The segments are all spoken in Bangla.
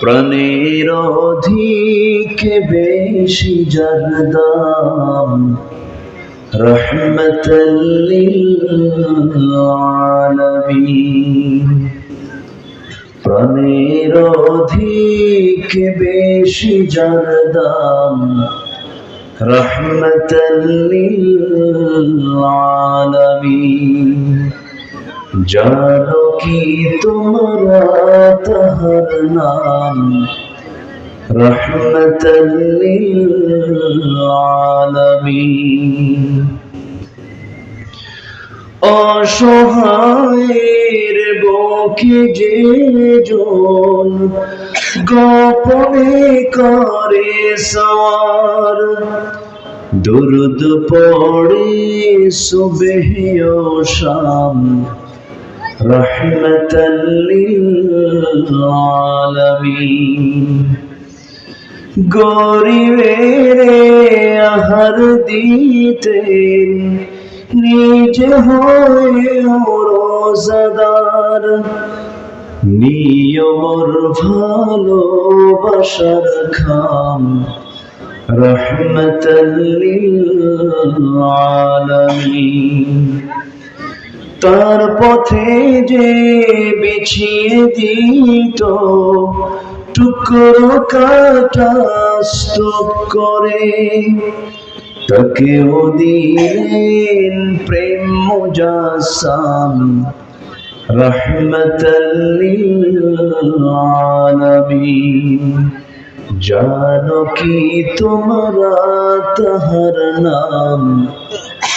প্রাণের অধিক বেশি জগদাম। রহমতলিল প্রাণের অধিক বেশি জগদাম। রহমতলিল জানো কি তোমরা তাহার নাম রহমতলিল অসহায়ের বকে যে জন গোপনে করে সওয়ার। দুরুদ পড়ে সুবেহ শাম রহমতলিল আলামিন। গরিবের আহার দিতেন নিজে হয়ে রোজাদার। নিয়মর ভালোবাসার খাম রহমতলিল আলামিন। তার পথে যে বিছিয়ে দিত, টুকরো কাটা স্তূপ করে। তাকেও দিলেন প্রেম মুজাসাম রহমতলিল আলামিন জানো কি তোমরা তাহার নাম?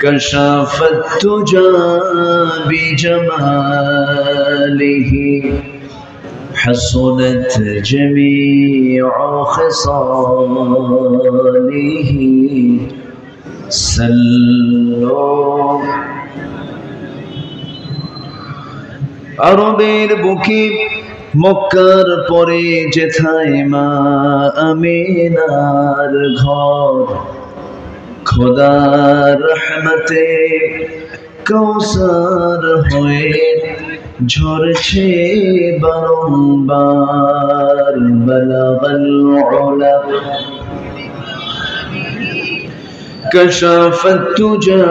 كشف التجى بجماله حصلت جميع خصاله سلوا আরবের বুকে মক্কার পরে যেথায় মা আমিনার ঘর খোদার রহমতে কৌসার হয়ে ঝরছে বারংবার বলাগল উলা كشف التجى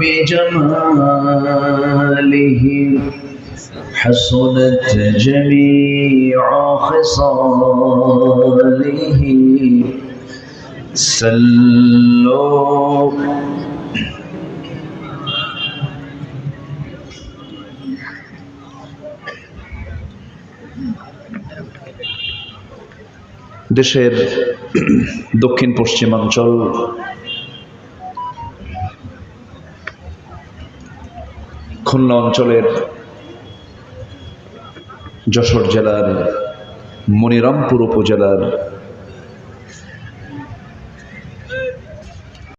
بجماله حصلت جميع خصاله سلوا দেশের দক্ষিণ পশ্চিমাঞ্চল খুলনা অঞ্চলের যশোর জেলার মনিরামপুর উপজেলার